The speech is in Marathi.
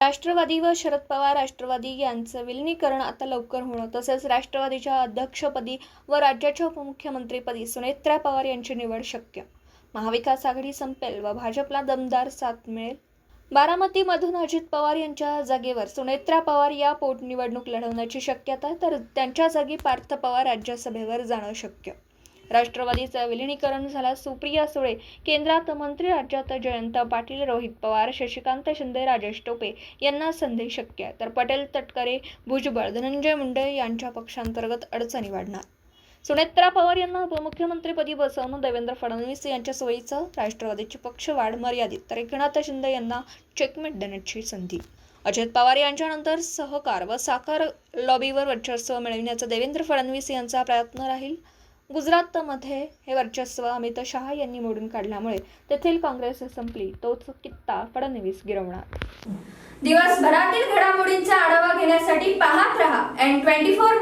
राष्ट्रवादी व शरद पवार राष्ट्रवादी यांचं विलिनीकरण आता लवकर होणं तसेच राष्ट्रवादीच्या अध्यक्षपदी व राज्याच्या उपमुख्यमंत्रीपदी सुनेत्रा पवार यांची निवड शक्य. महाविकास आघाडी संपेल व भाजपला दमदार साथ मिळेल. बारामतीमधून अजित पवार यांच्या जागेवर सुनेत्रा पवार या पोटनिवडणूक लढवण्याची शक्यता तर त्यांच्या जागी पार्थ पवार राज्यसभेवर जाणं शक्य. राष्ट्रवादीचं विलिनीकरण झाला. सुप्रिया सुळे केंद्रात मंत्री राज्यात जयंत पाटील रोहित पवार शशिकांत शिंदे राजेश टोपे यांना संधी शक्य आहे. तर पटेल तटकरे भुजबळ धनंजय मुंडे यांच्या पक्षांतर्गत अडचणी वाढणार. सुनेत्रा पवार यांना उपमुख्यमंत्रीपदी बसवून देवेंद्र फडणवीस यांच्या सोयीचं राष्ट्रवादीची पक्षवाढ मर्यादित. तर एकनाथ शिंदे यांना चेकमेट देण्याची संधी. अजित पवार यांच्यानंतर सहकार व साखर लॉबीवर वर्चस्व मिळविण्याचा देवेंद्र फडणवीस यांचा प्रयत्न राहील. गुजरातमध्ये हे वर्चस्व अमित शहा यांनी मोडून काढल्यामुळे तेथील काँग्रेस संपली. तोच कित्ता फडणवीस गिरवणार. दिवसभरातील घडामोडींचा आढावा घेण्यासाठी पाहत रहा एन ट्वेंटी फोर